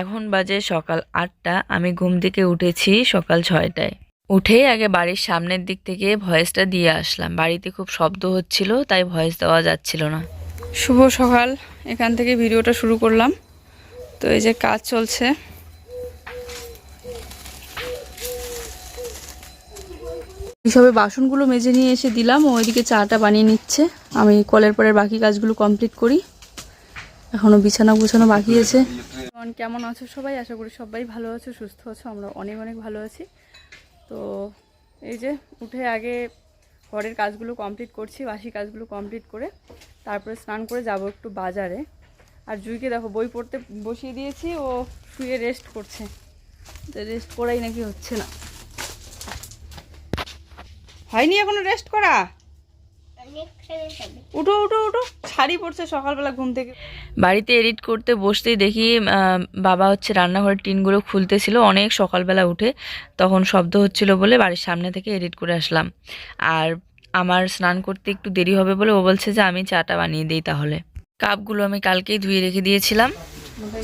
এখন বাজে সকাল আটটা। আমি ঘুম থেকে উঠেছি সকাল ছয়টায়। উঠেই আগে বাড়ির সামনের দিক থেকে ভয়েসটা দিয়ে আসলাম। বাড়িতে খুব শব্দ হচ্ছিল, তাই ভয়েস দেওয়া যাচ্ছিল না। শুভ সকাল। এখান থেকে ভিডিওটা শুরু করলাম। তো এই যে কাজ চলছে। সবে বাসনগুলো মেজে নিয়ে এসে দিলাম। ও ওইদিকে চাটা বানিয়ে নিচ্ছে। আমি কলের পরের বাকি কাজগুলো কমপ্লিট করি। এখনও বিছানা গুছানো বাকি আছে। এখন কেমন আছো সবাই? আশা করি সবাই ভালো আছো, সুস্থ আছো, আমরা অনেক অনেক ভালো আছি। তো এই যে উঠে আগে ঘরের কাজগুলো কমপ্লিট করছি, বাসি কাজগুলো কমপ্লিট করে তারপরে স্নান করে যাব একটু বাজারে। আর জুইকে দেখো, বই পড়তে বসিয়ে দিয়েছি, ও শুয়ে রেস্ট করছে। তো রেস্ট করাই নাকি হচ্ছে না। হয়নি এখনও রেস্ট করা? উঠো উঠো উঠো। শাড়ি পড়ছে সকালবেলা ঘুম থেকে। বাড়িতে এডিট করতে বসতেই দেখি বাবা হচ্ছে রান্নাঘরের টিনগুলো খুলতেছিল। অনেক সকালবেলা উঠে তখন শব্দ হচ্ছিল বলে বাড়ির সামনে থেকে এডিট করে আসলাম। আর আমার স্নান করতে একটু দেরি হবে বলে ও বলছে যে আমি চাটা বানিয়ে দিই তাহলে। কাপগুলো আমি কালকেই ধুয়ে রেখে দিয়েছিলাম।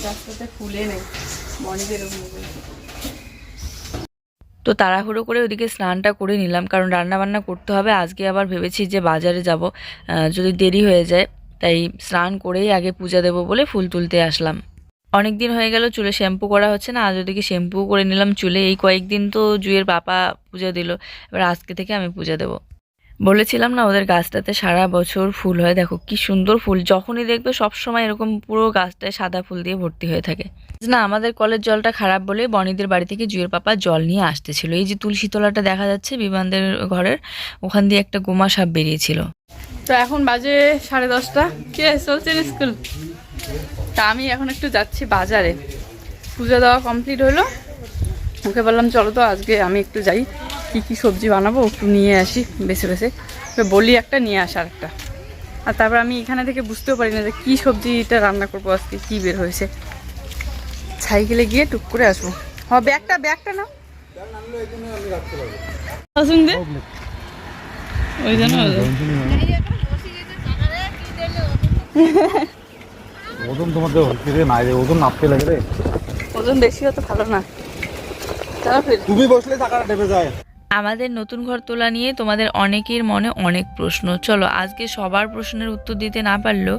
গাছটাতে ফুলে নেই হয়েছে। তো তাড়াহুড়ো করে ওদিকে স্নানটা করে নিলাম, কারণ রান্না বান্না করতে হবে। আজকে আবার ভেবেছি যে বাজারে যাব যদি দেরি হয়ে যায়, তাই স্নান করেই আগে পূজা দেব বলে ফুল তুলতে আসলাম। অনেক দিন হয়ে গেল, চুলে শ্যাম্পু করা হচ্ছে না, আজ ওদিকে শ্যাম্পু করে নিলাম চুলে। এই কয়েকদিন তো জুয়ের বাপা পূজা দিল, এবার আজকে থেকে আমি পূজা দেবো। বলেছিলাম না ওদের গাছটাতে সারা বছর ফুল হয়? দেখো কি সুন্দর ফুল। যখনই দেখবে সব সময় এরকম পুরো গাছটায় সাদা ফুল দিয়ে ভর্তি হয়ে থাকে। না, আমাদের কলের জলটা খারাপ বলে বনিদের বাড়ি থেকে জুয়ের পাপা জল নিয়ে আসতেছিল। এই যে তুলসী তলাটা দেখা যাচ্ছে বিমানদের ঘরের, ওখান দিয়ে একটা গোমা সাপ বেরিয়েছিল। তো এখন বাজে সাড়ে দশটা। কে চলছেন স্কুল? তা আমি এখন একটু যাচ্ছি বাজারে। পুজো দেওয়া কমপ্লিট হলো। ওকে বললাম, চলো তো আজকে আমি একটু যাই। কি কি সবজি বানাবো একটু নিয়ে আসি বেছে বেছে। বলি একটা নিয়ে আসার একটা আর তারপর আমি এখানে থেকে বুঝতেও পারি না যে কী সবজিটা রান্না করব আজকে কী বের হয়েছে। সাইকেলে গিয়ে টুক করে আসব। হ ব্যাগটা ব্যাগটা না আসুন দে। ওই জন্য ওজন তোমাদের হচ্ছে রে ওজন নাপতে লাগে রে। ওজন বেশি হতো ভালো না। তুমি বসলে টাকাটা টেপে যায়। আমাদের নতুন ঘর তোলা নিয়ে তোমাদের অনেকের মনে অনেক প্রশ্ন। চলো আজকে সবার প্রশ্নের উত্তর দিতে না পারলেও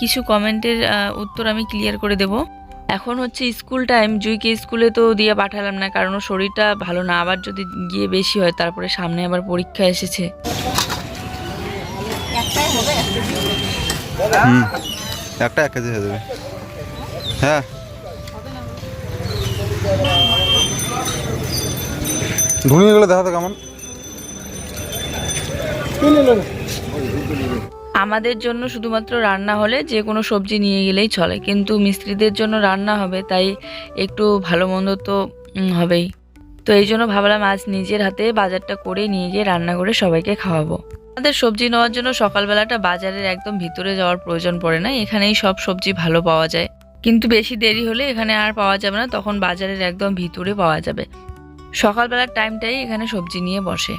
কিছু কমেন্টের উত্তর আমি ক্লিয়ার করে দেব। এখন হচ্ছে স্কুল টাইম জুইকে স্কুলে তো দিয়ে পাঠালাম না কারণ শরীরটা ভালো না আবার যদি গিয়ে বেশি হয় তারপরে সামনে আবার পরীক্ষা এসেছে। একটা এক কেজি হয়ে যাবে। হ্যাঁ। আমাদের জন্য শুধুমাত্র রান্না হলে যে কোনো সবজি নিয়ে গেলেই চলে, কিন্তু মিস্ত্রিদের জন্য রান্না হবে, তাই একটু ভালো মন্দ তো হবেই। তো এই জন্য ভাবলাম আজ নিজের হাতে বাজারটা করে নিয়ে গিয়ে রান্না করে সবাইকে খাওয়াবো। আমাদের সবজি নেওয়ার জন্য সকালবেলাটা বাজারের একদম ভিতরে যাওয়ার প্রয়োজন পড়ে না, এখানেই সব সবজি ভালো পাওয়া যায়। কিন্তু বেশি দেরি হলে এখানে আর পাওয়া যাবে না, তখন বাজারের একদম ভিতরে পাওয়া যাবে। সকালবেলার টাইমটাই এখানে সবজি নিয়ে বসে।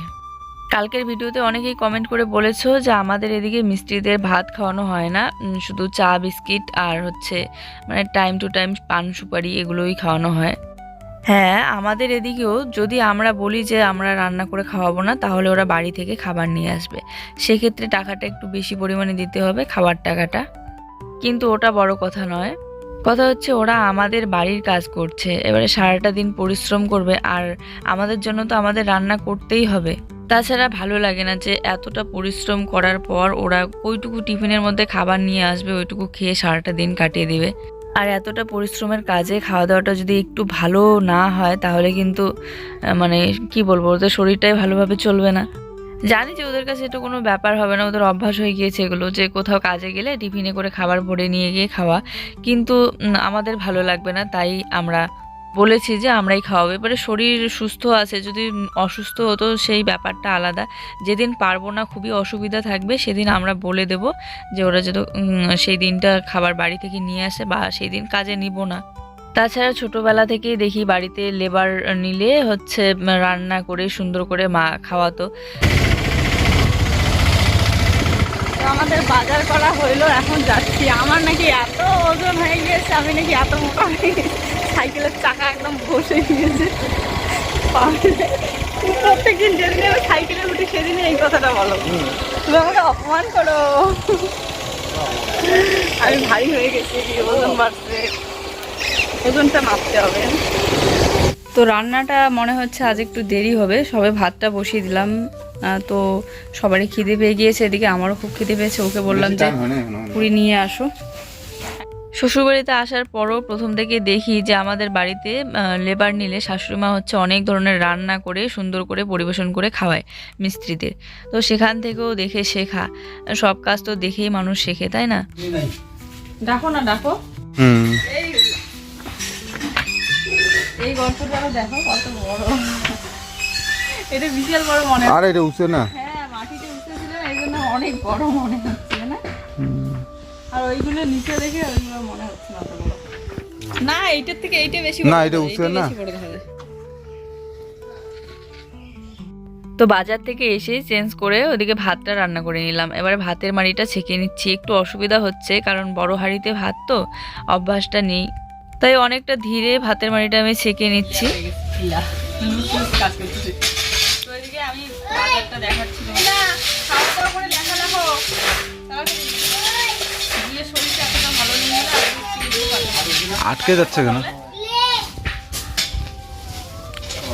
কালকের ভিডিওতে অনেকেই কমেন্ট করে বলেছ যে আমাদের এদিকে মিস্ত্রিদের ভাত খাওয়ানো হয় না। শুধু চা, বিস্কিট আর হচ্ছে মানে টাইম টু টাইম পান, সুপারি এগুলোই খাওয়ানো হয়। হ্যাঁ আমাদের এদিকেও যদি আমরা বলি যে আমরা রান্না করে খাওয়াবো না, তাহলে ওরা বাড়ি থেকে খাবার নিয়ে আসবে। সেক্ষেত্রে টাকাটা একটু বেশি পরিমাণে দিতে হবে খাবার টাকাটা। কিন্তু ওটা বড় কথা নয়। কথা হচ্ছে ওরা আমাদের বাড়ির কাজ করছে। এবারে সারাটা দিন পরিশ্রম করবে আর আমাদের জন্য তো আমাদের রান্না করতেই হবে। তাছাড়া ভালো লাগে না যে এতটা পরিশ্রম করার পর ওরা ওইটুকু টিফিনের মধ্যে খাবার নিয়ে আসবে, ওইটুকু খেয়ে সারাটা দিন কাটিয়ে দিবে। আর এতটা পরিশ্রমের কাজে খাওয়া দাওয়াটা যদি একটু ভালো না হয়, তাহলে কিন্তু মানে কি বলব, ওদের শরীরটাই ভালোভাবে চলবে না। জানি যে ওদের কাছে এটা কোনো ব্যাপার হবে না, ওদের অভ্যাস হয়ে গিয়েছে এগুলো, যে কোথাও কাজে গেলে টিফিনে করে খাবার ভরে নিয়ে গিয়ে খাওয়া। কিন্তু আমাদের ভালো লাগবে না, তাই আমরা বলেছি যে আমরাই খাওয়াবো। এবারে শরীর সুস্থ আছে, যদি অসুস্থ হতো সেই ব্যাপারটা আলাদা। যেদিন পারব না, খুবই অসুবিধা থাকবে, সেদিন আমরা বলে দেব যে ওরা যদি সেই দিনটা খাবার বাড়ি থেকে নিয়ে আসে বা সেই দিন কাজে নিব না। তাছাড়া ছোটোবেলা থেকেই দেখি বাড়িতে লেবার নিলে হচ্ছে রান্না করে সুন্দর করে মা খাওয়াতো। আমাদের বাজার করা হইল, এখন যাচ্ছি। আমার নাকি এত ওজন হয়ে গিয়েছে, আমি নাকি এত মোটা গেছি সাইকেলের চাকা একদম বসে গিয়েছে প্রত্যেকদিন যেদিন আমি সাইকেলে উঠি, সেদিনই এই কথাটা বলো। তুমি আমাকে অপমান করো। আমি ভারী হয়ে গেছি ওজন বাড়ছে ওজনটা মাপতে হবে। তো রান্নাটা মনে হচ্ছে আজ একটু দেরি হবে। সবে ভাতটা বসিয়ে দিলাম। তো সবারই খিদে পেয়ে গিয়েছে এদিকে আমারও খুব খিদে পেয়েছে। ওকে বললাম যে পুরি নিয়ে আসো। শ্বশুরবাড়িতে আসার পরও প্রথম থেকে দেখি যে আমাদের বাড়িতে লেবার নিলে শাশুড়িমা হচ্ছে অনেক ধরনের রান্না করে সুন্দর করে পরিবেশন করে খাওয়ায় মিস্ত্রিদের। তো সেখান থেকেও দেখে শেখা। সব কাজ তো দেখেই মানুষ শেখে তাই না? ডাকো না ডাকো হুম। এই গল্পটা দেখো কত বড়। এটা বিশাল বড় মনে আর এটা উঠছে না? হ্যাঁ মাটিতে এই জন্য অনেক বড় মনে হচ্ছে না আর ওইগুলো নিচে দেখে ওইগুলো মনে হচ্ছে না এইটার থেকে এইটা বেশি না, এটা না। তো বাজার থেকে এসে চেঞ্জ করে ওদিকে ভাতটা রান্না করে নিলাম। এবারে ভাতের মাড়িটা ছেঁকে নিচ্ছি একটু অসুবিধা হচ্ছে কারণ বড় হাঁড়িতে ভাত তো অভ্যাসটা নেই। তাই অনেকটা ধীরে ভাতের মাড়িটা আমি ছেঁকে নিচ্ছি। আমি দেখাচ্ছি। আটকে যাচ্ছে কেন?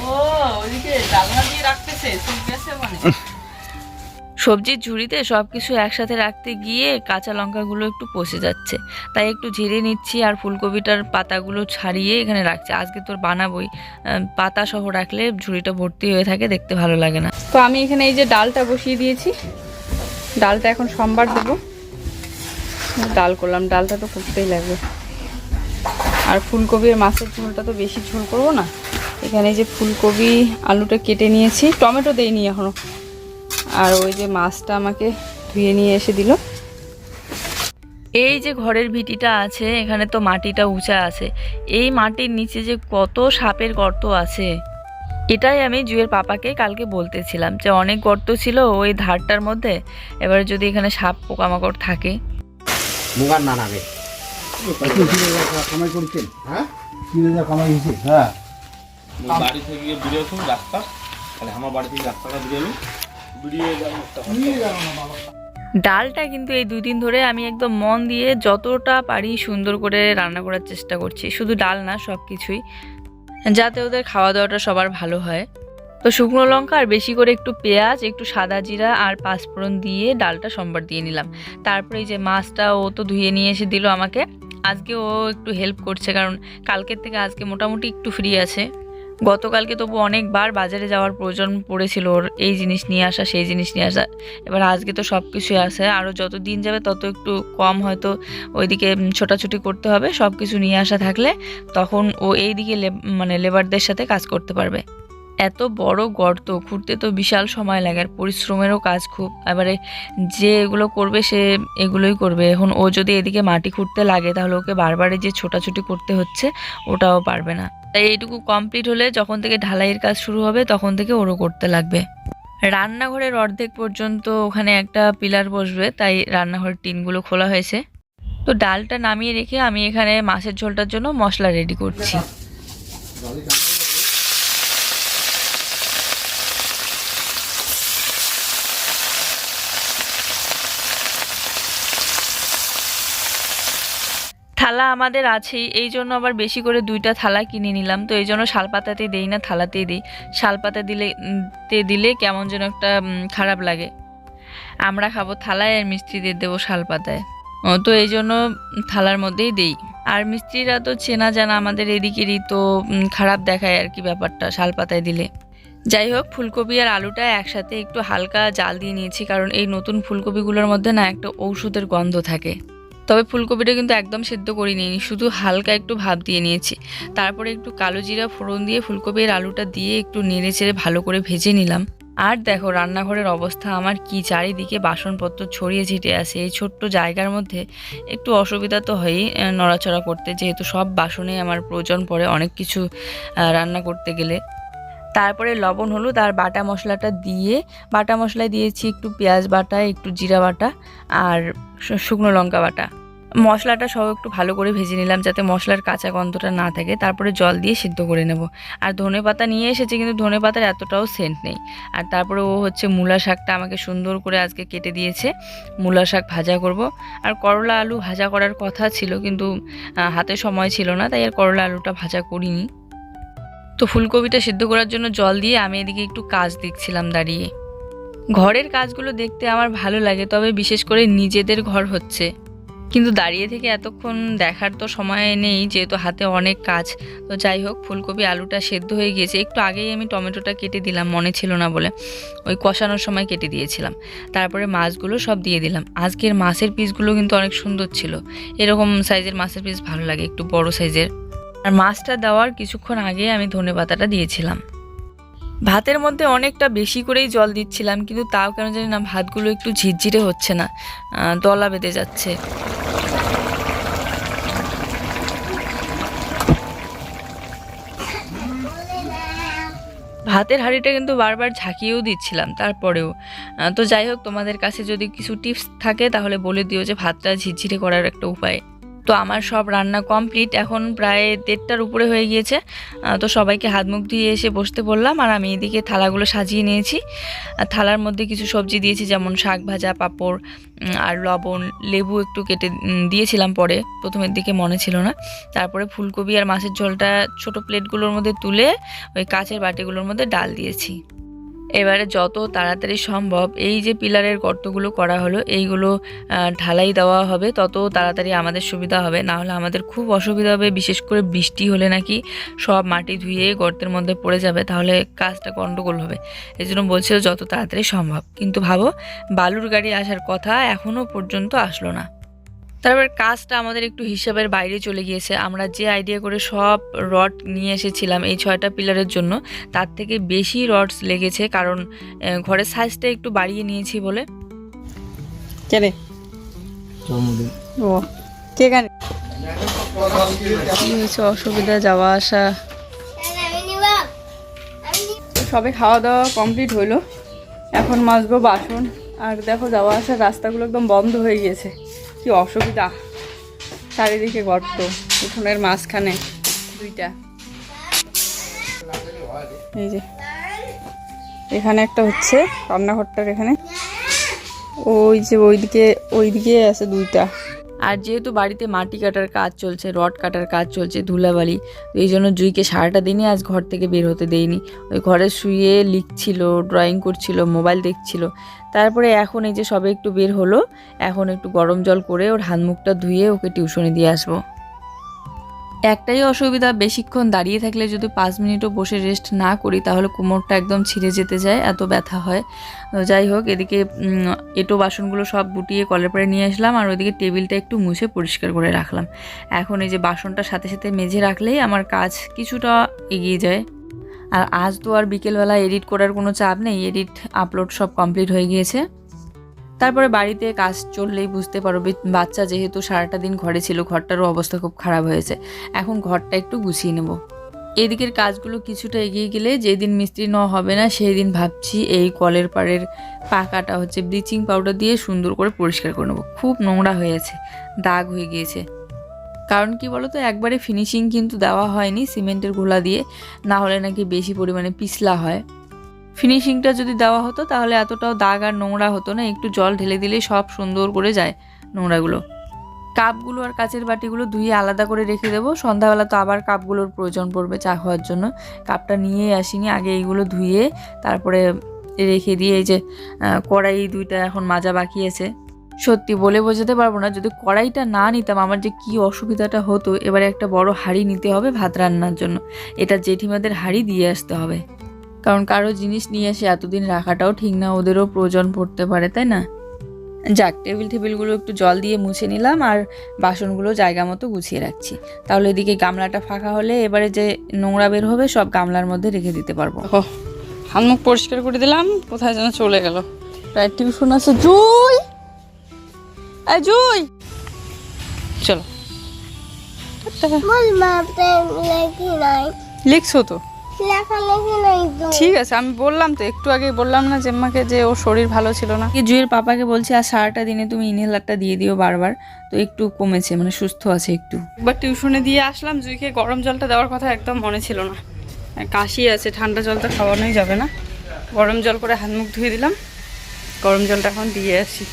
ও, ওদিকে জানলা দিয়ে রাখতেছে, চুপ গেছে মানে। সবজির ঝুড়িতে সব কিছু একসাথে রাখতে গিয়ে কাঁচা লঙ্কাগুলো একটু পচে যাচ্ছে। তাই একটু ঝেড়ে নিচ্ছি আর ফুলকপিটার পাতাগুলো ছাড়িয়ে এখানে রাখছি। আজকে তোর বানাবোই। পাতা সহ রাখলে ঝুড়িটা ভর্তি হয়ে থাকে, দেখতে ভালো লাগে না। তো আমি এখানে এই যে ডালটা বসিয়ে দিয়েছি। ডালটা এখন সোমবার দেবো। ডাল করলাম। ডালটা তো করতেই লাগবে। আর ফুলকপির মাছের ঝোলটা তো বেশি ঝোল করব না। এখানে যে ফুলকপি আলুটা কেটে নিয়েছি। টমেটো দেইনি এখনও। আর ওই যে মাছটা আমাকে ধুয়ে নিয়ে এসে দিল। এই যে ঘরের ভিটিটা আছে এখানে তো মাটিটা উঁচা আছে। এই মাটির নিচে যে কত সাপের গর্ত আছে। এটাই আমি জুয়ের পাপাকে কালকে বলতেছিলাম যে অনেক গর্ত ছিল ওই ধারটার মধ্যে এবার যদি এখানে সাপ পোকামাকড় থাকে। মুগার না নাবে কামাই করছেন হ্যাঁ। কামাই হয়েছে হ্যাঁ বাড়ি থেকে রাস্তা। তাহলে আমার বাড়ি থেকে রাস্তাটা বেরিয়ে ডালটা কিন্তু এই দুই দিন ধরে আমি একদম মন দিয়ে যতটা পারি সুন্দর করে রান্না করার চেষ্টা করছি। শুধু ডাল না সব কিছুই যাতে ওদের খাওয়া দাওয়াটা সবার ভালো হয়। তো শুকনো লঙ্কা আর বেশি করে একটু পেঁয়াজ একটু সাদা জিরা আর পাঁচফোড়ন দিয়ে ডালটা সম্বার দিয়ে নিলাম। তারপরে এই যে মাছটা ও তো ধুয়ে নিয়ে এসে দিল আমাকে। আজকে ও একটু হেল্প করছে কারণ কালকের থেকে আজকে মোটামুটি একটু ফ্রি আছে। গতকালকে তবু অনেকবার বাজারে যাওয়ার প্রয়োজন পড়েছিল ওর এই জিনিস নিয়ে আসা, সেই জিনিস নিয়ে আসা। এবার আজকে তো সব কিছুই আছে আরও যত দিন যাবে তত একটু কম হয়তো ওইদিকে ছোটাছুটি করতে হবে সব কিছু নিয়ে আসা থাকলে তখন ও এই দিকে মানে লেবারদের সাথে কাজ করতে পারবে। এত বড় গর্ত খুঁড়তে তো বিশাল সময় লাগে, আর পরিশ্রমেরও কাজ খুব। এবারে যে এগুলো করবে সে এগুলোই করবে। এখন ও যদি এদিকে মাটি খুঁড়তে লাগে তাহলে ওকে বারবারে যে ছোটাছুটি করতে হচ্ছে, ওটাও পারবে না। তাই এইটুকু কমপ্লিট হলে যখন থেকে ঢালাইয়ের কাজ শুরু হবে, তখন থেকে ওরও করতে লাগবে। রান্নাঘরের অর্ধেক পর্যন্ত ওখানে একটা পিলার বসবে, তাই রান্নাঘরের টিনগুলো খোলা হয়েছে। তো ডালটা নামিয়ে রেখে আমি এখানে মাছের ঝোলটার জন্য মশলা রেডি করছি। থালা আমাদের আছেই, এই জন্য আবার বেশি করে দুইটা থালা কিনে নিলাম। তো এই জন্য শালপাতাতে দেই না, থালাতেই দিই। শালপাতা দিলে তে দিলে কেমন যেন একটা খারাপ লাগে। আমরা খাব থালায় আর মিস্ত্রিদের দেবো শালপাতায়। তো এই জন্য থালার মধ্যেই দেই। আর মিস্ত্রিরা তো চেনা জানা আমাদের এদিকেরই তো খারাপ দেখায় আর কি ব্যাপারটা শালপাতায় দিলে। যাই হোক, ফুলকপি আর আলুটা একসাথে একটু হালকা জাল দিয়ে নিয়েছি, কারণ এই নতুন ফুলকপিগুলোর মধ্যে না একটা ঔষধের গন্ধ থাকে। তবে ফুলকপিটা কিন্তু একদম সেদ্ধ করে নিইনি শুধু হালকা একটু ভাব দিয়ে নিয়েছি। তারপরে একটু কালো জিরা ফোড়ন দিয়ে ফুলকপির আলুটা দিয়ে একটু নেড়ে চেড়ে ভালো করে ভেজে নিলাম। আর দেখো, রান্নাঘরের অবস্থা আমার কি, চারিদিকে বাসনপত্র ছড়িয়ে ছিটিয়ে আছে। এই ছোট্ট জায়গার মধ্যে একটু অসুবিধা তো হয়ই নড়াচড়া করতে, যেহেতু সব বাসনে আমার প্রয়োজন পড়ে অনেক কিছু রান্না করতে গেলে। তারপরে লবণ, হলুদ আর বাটা মশলাটা দিয়ে, বাটা মশলায় দিয়েছি একটু পেঁয়াজ বাটা, একটু জিরা বাটা আর শুকনো লঙ্কা বাটা। মশলাটা সব একটু ভালো করে ভেজে নিলাম যাতে মশলার কাঁচা গন্ধটা না থাকে। তারপরে জল দিয়ে সিদ্ধ করে নেব। আর ধনে পাতা নিয়ে এসেছে কিন্তু ধনে পাতার এতটাও সেন্ট নেই। আর তারপরে ও হচ্ছে মূলা শাকটা আমাকে সুন্দর করে আজকে কেটে দিয়েছে। মূলা শাক ভাজা করব। আর করলা আলু ভাজা করার কথা ছিল কিন্তু হাতে সময় ছিল না, তাই আর করলা আলুটা ভাজা করিনি। তো ফুলকপিটা সিদ্ধ করার জন্য জল দিয়ে আমি এদিকে একটু কাজ দেখছিলাম দাঁড়িয়ে। ঘরের কাজগুলো দেখতে আমার ভালো লাগে, তবে বিশেষ করে নিজেদের ঘর হচ্ছে। কিন্তু দাঁড়িয়ে থেকে এতক্ষণ দেখার তো সময় নেই, যেহেতু হাতে অনেক কাজ। তো যাই হোক, ফুলকপি আলুটা সেদ্ধ হয়ে গিয়েছে। একটু আগেই আমি টমেটোটা কেটে দিলাম, মনে ছিল না বলে। ওই কষানোর সময় কেটে দিয়েছিলাম। তারপরে মাছগুলো সব দিয়ে দিলাম। আজকের মাছের পিসগুলো কিন্তু অনেক সুন্দর ছিল। এরকম সাইজের মাছের পিস ভালো লাগে, একটু বড় সাইজের আর মাছটা দেওয়ার কিছুক্ষণ আগে আমি ধনে পাতাটা দিয়েছিলাম। ভাতের মধ্যে অনেকটা বেশি করেই জল দিচ্ছিলাম, কিন্তু তাও কেন জানি না ভাতগুলো একটু ঝিরঝিরে হচ্ছে না দলা বেঁধে যাচ্ছে। ভাতের হাঁড়িটা কিন্তু বারবার ঝাঁকিয়েও দিচ্ছিলাম তারপরেও। তো যাই হোক, তোমাদের কাছে যদি কিছু টিপস থাকে, তাহলে বলে দিও যে ভাতটা ঝিরঝিরে করার একটা উপায়। তো আমার সব রান্না কমপ্লিট। এখন প্রায় দেড়টার উপরে হয়ে গিয়েছে। তো সবাইকে হাত মুখ দিয়ে এসে বসতে বললাম আর আমি এদিকে থালাগুলো সাজিয়ে নিয়েছি। আর থালার মধ্যে কিছু সবজি দিয়েছি, যেমন শাক ভাজা, পাঁপড় আর লবণ, লেবু একটু কেটে দিয়েছিলাম পরে। প্রথমের দিকে মনে ছিল না। তারপরে ফুলকপি আর মাছের ঝোলটা ছোট প্লেটগুলোর মধ্যে তুলে ওই কাচের বাটিগুলোর মধ্যে ডাল দিয়েছি। এবারে যত তাড়াতাড়ি সম্ভব এই যে পিলারের গর্তগুলো করা হলো, এইগুলো ঢালাই দেওয়া হবে, তত তাড়াতাড়ি আমাদের সুবিধা হবে। না হলে আমাদের খুব অসুবিধা হবে, বিশেষ করে বৃষ্টি হলে নাকি সব মাটি ধুয়ে গর্তের মধ্যে পড়ে যাবে, তাহলে কাজটা গণ্ডগোল হবে। এই জন্য বলছিল যত তাড়াতাড়ি সম্ভব। কিন্তু ভাবো, বালুর গাড়ি আসার কথা এখনও পর্যন্ত আসলো না। তারপর কাজটা আমাদের একটু হিসাবের বাইরে চলে গিয়েছে। আমরা যে আইডিয়া করে সব রড নিয়ে এসেছিলাম এই ছয়টা পিলারের জন্য তার থেকে বেশি রডস লেগেছে কারণ ঘরের সাইজটা একটু বাড়িয়ে নিয়েছি বলে। ও কে গানে? হয়েছে? অসুবিধা যাওয়া আসা? সবে খাওয়া দাওয়া কমপ্লিট হইল। এখন মাজবো বাসন। আর দেখো যাওয়া আসার রাস্তাগুলো একদম বন্ধ হয়ে গিয়েছে। কি অসুবিধা? চারিদিকে গর্ত, উঠোনের মাঝখানে দুইটা। এই যে, এখানে একটা হচ্ছে, রান্নাঘরটার এখানে। ওই যে ওইদিকে ওইদিকে আছে দুইটা। আর যেহেতু বাড়িতে মাটি কাটার কাজ চলছে, রড কাটার কাজ চলছে, ধুলাবালি এই জন্য জুইকে সারাটা দিনই আজ ঘর থেকে বের হতে দেয়নি ওই ঘরে শুয়ে লিখছিল ড্রয়িং করছিল মোবাইল দেখছিল। তারপরে এখন এই যে সবে একটু বের হলো, এখন একটু গরম জল করে ওর হাত মুখটা ধুয়ে ওকে টিউশনে দিয়ে আসব। একটাই অসুবিধা, বেশিক্ষণ দাঁড়িয়ে থাকলে যদি পাঁচ মিনিটও বসে রেস্ট না করি, তাহলে কোমরটা একদম ছিঁড়ে যেতে যায়, এত ব্যথা হয়। যাই হোক, এদিকে এটো বাসনগুলো সব গুটিয়ে কলের পরে নিয়ে আসলাম, আর ওইদিকে টেবিলটা একটু মুছে পরিষ্কার করে রাখলাম। এখন এই যে বাসনটা সাথে সাথে মেঝে রাখলেই আমার কাজ কিছুটা এগিয়ে যায়। আর আজ তো আর বিকেলবেলা এডিট করার কোনো চাপ নেই, এডিট আপলোড সব কমপ্লিট হয়ে গিয়েছে। তারপরে বাড়িতে কাজ চললেই বুঝতে পারবে বাচ্চা যেহেতু সারাটা দিন ঘরে ছিল, ঘরটারও অবস্থা খুব খারাপ হয়েছে। এখন ঘরটা একটু গুছিয়ে নেব। এদিকের কাজগুলো কিছুটা এগিয়ে গেলে যেদিন মিস্ত্রি নেওয়া হবে না সেই দিন ভাবছি এই কলের পাড়ের পাকাটা হচ্ছে ব্লিচিং পাউডার দিয়ে সুন্দর করে পরিষ্কার করে নেব। খুব নোংরা হয়েছে, দাগ হয়ে গিয়েছে। কারণ কি বলতো, একবারে ফিনিশিং কিন্তু দেওয়া হয়নি, সিমেন্টের গোলা দিয়ে না হলে নাকি বেশি পরিমাণে পিছলা হয়। ফিনিশিংটা যদি দেওয়া হতো, তাহলে এতটাও দাগ আর নোংরা হতো না। একটু জল ঢেলে দিলেই সব সুন্দর করে যায় নোংরাগুলো। কাপগুলো আর কাচের বাটিগুলো ধুয়ে আলাদা করে রেখে দেবো। সন্ধ্যাবেলা তো আবার কাপগুলোর প্রয়োজন পড়বে চা খাওয়ার জন্য। কাপটা নিয়ে আসিনি, আগে এইগুলো ধুয়ে তারপরে রেখে দিয়ে এই যে কড়াই দুইটা এখন মাজা বাকি আছে। সত্যি বলে বোঝাতে পারব না, যদি কড়াইটা না নিতাম আমার যে কি অসুবিধাটা হতো, এবারে একটা বড় হাঁড়ি নিতে হবে ভাত রান্নার জন্য। এটা জেঠিমাদের হাঁড়ি দিয়ে আসতে হবে। কারণ কারও জিনিস নিয়ে এসে এতদিন রাখাটাও ঠিক না ওদেরও প্রয়োজন পড়তে পারে তাই না? যাক টেবিল টেবিলগুলো একটু জল দিয়ে মুছে নিলাম আর বাসনগুলো জায়গা মতো গুছিয়ে রাখছি। তাহলে এদিকে গামলাটা ফাঁকা হলে এবারে যে নোংরা বের হবে সব গামলার মধ্যে রেখে দিতে পারব। হাত মুখ পরিষ্কার করে দিলাম কোথায় যেন চলে গেল। প্রায় টিউশন আছে। জুই! জুই! চলো। লিখছো তো? ঠিক আছে আমি বললাম তো একটু আগে বললাম না জেম্মাকে যে ওর শরীর ভালো ছিল না। কি জুয়ের পাপাকে বলছি আর সারাটা দিনে তুমি ইনহেলারটা দিয়ে দিও বারবার তো একটু কমেছে মানে সুস্থ আছে একটু। একবার টিউশনে দিয়ে আসলাম জুইকে গরম জলটা দেওয়ার কথা একদম মনে ছিল না। কাশি আছে ঠান্ডা জল তো খাওয়ানোই যাবে না। গরম জল করে হাত মুখ ধুয়ে দিলাম গরম জলটা এখন দিয়ে আসি।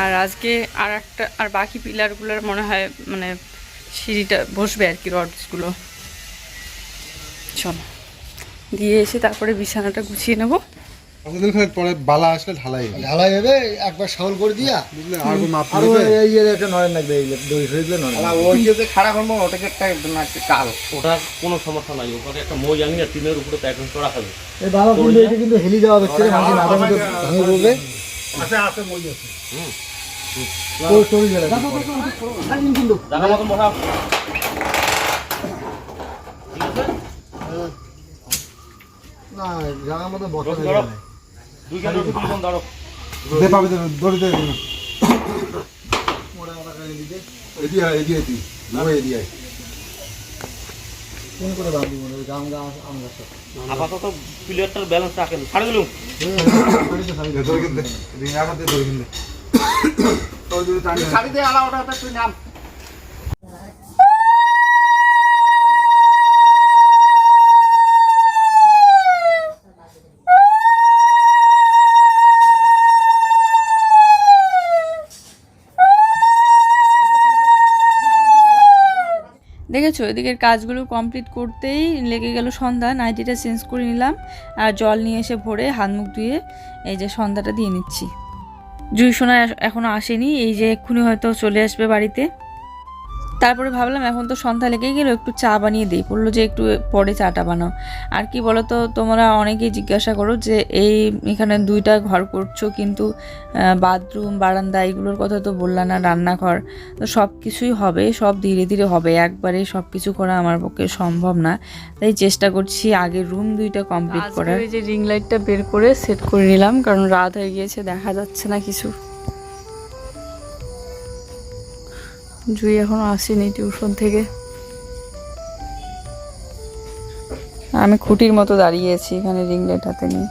আর আজকে আর একটা আর বাকি পিলারগুলোর মনে হয় মানে সিঁড়িটা বসবে আর কি রডসগুলো। চলো দিয়ে এসে তারপরে বিছানাটা গুছিয়ে নেব কতদিন পরে বালা আসলে ঢালাই হবে ঢালাই হবে একবার করে দিয়া বুঝলে আর কোনো মাপ আর ওই এই যে একটা নরেন লাগবে এই দড়ি সরিয়ে নরেন ওই যে খাড়া করব ওটাকে একটা না একটা কাল ওটার কোনো সমস্যা নাই ওখানে একটা মই আনি না টিনের উপরে করা হবে এই বাবা কিন্তু এটা কিন্তু হেলি দেওয়া হচ্ছে রে মাথা মধ্যে ভাঙে পড়বে তো চলে যাবে জায়গা মতন বসা না জায়গার বসা কেন রসুন দুজন ধরো দে পাবে তো দড়ি দে এদি আয় এদি এদি মই এদি আয় কোন করে বাঁধবি মনে হয় গাম গাম আম গাছ আপাতত প্লেয়ারটার ব্যালেন্স রাখেন ছাড়ে দিলুম দড়ি কিনতে দড়ি কিনতে তোর যদি টানি শাড়ি দিয়ে আলা ওটা তুই নাম দেখেছ এদিকের কাজগুলো কমপ্লিট করতেই লেগে গেল সন্ধ্যা। নাইটিটা চেঞ্জ করে নিলাম আর জল নিয়ে এসে ভরে হাত মুখ ধুয়ে এই যে সন্ধ্যাটা দিয়ে নিচ্ছি। জুই সোনা এখনও এখনও আসেনি, এই যে এক্ষুনি হয়তো চলে আসবে বাড়িতে। তারপরে ভাবলাম এখন তো সন্ধ্যা লেগেই গেল একটু চা বানিয়ে দিই। বলল যে একটু পরে চাটা বানাও। আর কি বলো তো তোমরা অনেকেই জিজ্ঞাসা করো যে এই এখানে দুইটা ঘর করছ কিন্তু বাথরুম বারান্দা এগুলোর কথা তো বললা না রান্নাঘর। তো সব কিছুই হবে সব ধীরে ধীরে হবে। একবারে সব কিছু করা আমার পক্ষে সম্ভব না। তাই চেষ্টা করছি আগে রুম দুইটা কমপ্লিট করার। যে রিং লাইটটা বের করে সেট করে নিলাম কারণ রাত হয়ে গিয়েছে দেখা যাচ্ছে না কিছু। জুই এখনও আসেনি টিউশন থেকে। আমি খুঁটির মতো দাঁড়িয়ে আছি এখানে রিং লাইট হাতে নিয়ে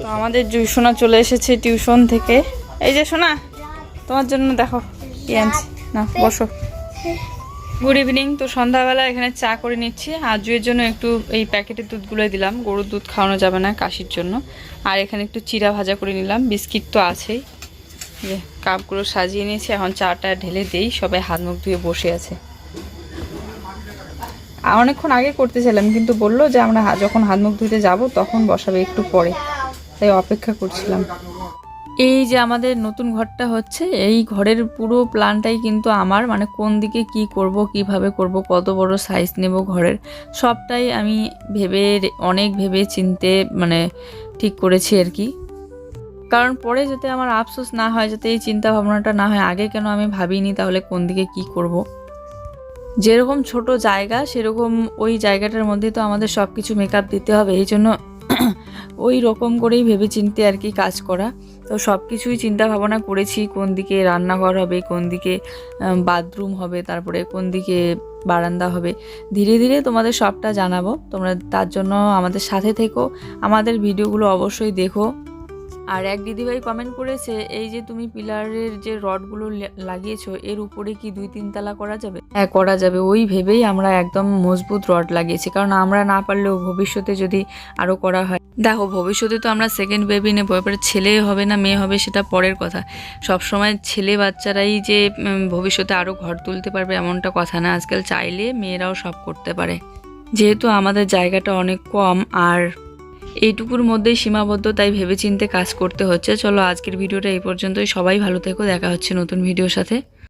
তো আমাদের জুই সোনা চলে এসেছে টিউশন থেকে। এই যে সোনা তোমার জন্য দেখো কি আনছি। না বসো। গুড ইভিনিং তো সন্ধ্যাবেলা এখানে চা করে নিচ্ছি। আর জুয়ের জন্য একটু এই প্যাকেটের দুধগুলো দিলাম। গরুর দুধ খাওয়ানো যাবে না কাশির জন্য। আর এখানে একটু চিরা ভাজা করে নিলাম। বিস্কিট তো আছেই। যে কাপগুলো সাজিয়ে নিয়েছি। এখন চাটা ঢেলে দেই, সবাই হাত মুখ ধুয়ে বসে আছে। অনেকক্ষণ আগে করতেছিলাম, কিন্তু বলল যে আমরা যখন হাত মুখ ধুতে যাব, তখন বসাবে একটু পরে। তাই অপেক্ষা করছিলাম। এই যে আমাদের নতুন ঘরটা হচ্ছে, এই ঘরের পুরো প্ল্যানটাই কিন্তু আমার মানে কোন দিকে কি করব, কীভাবে করব, কত বড় সাইজ নেব ঘরের, সবটাই আমি ভেবে, অনেক ভেবে চিনতে মানে ঠিক করেছি আর কি। কারণ পরে যাতে আমার আফসোস না হয়, যাতে এই চিন্তা ভাবনাটা না হয়, আগে কেন আমি ভাবিনি তাহলে কোন দিকে কি করব। যেরকম ছোট জায়গা, সেরকম ওই জায়গাটার মধ্যে তো আমাদের সব কিছু মেকআপ দিতে হবে। এই জন্য ওই রকম করেই ভেবে চিনতে আর কি কাজ করা। তো সব কিছুই চিন্তা ভাবনা করেছি, কোন দিকে রান্নাঘর হবে, কোন দিকে বাথরুম হবে, তারপরে কোন দিকে বারান্দা হবে। ধীরে ধীরে তোমাদের সবটা জানাব। তোমরা তার জন্য আমাদের সাথে থেকো। আমাদের ভিডিওগুলো অবশ্যই দেখো। আর এক দিদিভাই কমেন্ট করেছে, এই যে তুমি পিলারের যে রডগুলো লাগিয়েছো, এর উপরে কি দুই তিন তালা করা যাবে? হ্যাঁ করা যাবে। ওই ভেবেই আমরা একদম মজবুত রড লাগিয়েছি। কারণ আমরা না পারলেও ভবিষ্যতে যদি আরও করা হয় দেখো, ভবিষ্যতে তো আমরা সেকেন্ড বেবি নেব। এবারে ছেলে হবে না, মেয়ে হবে সেটা পরের কথা। সব সময় ছেলে বাচ্চারাই যে ভবিষ্যতে আরও ঘর তুলতে পারবে এমনটা কথা না। আজকাল চাইলে মেয়েরাও সব করতে পারে। যেহেতু আমাদের জায়গাটা অনেক কম, আর এইটুকুর মধ্যেই সীমাবদ্ধ, তাই ভেবেচিন্তে কাজ করতে হচ্ছে। চলো আজকের ভিডিওটা এই পর্যন্তই। সবাই ভালো থেকো। দেখা হচ্ছে নতুন ভিডিওর সাথে।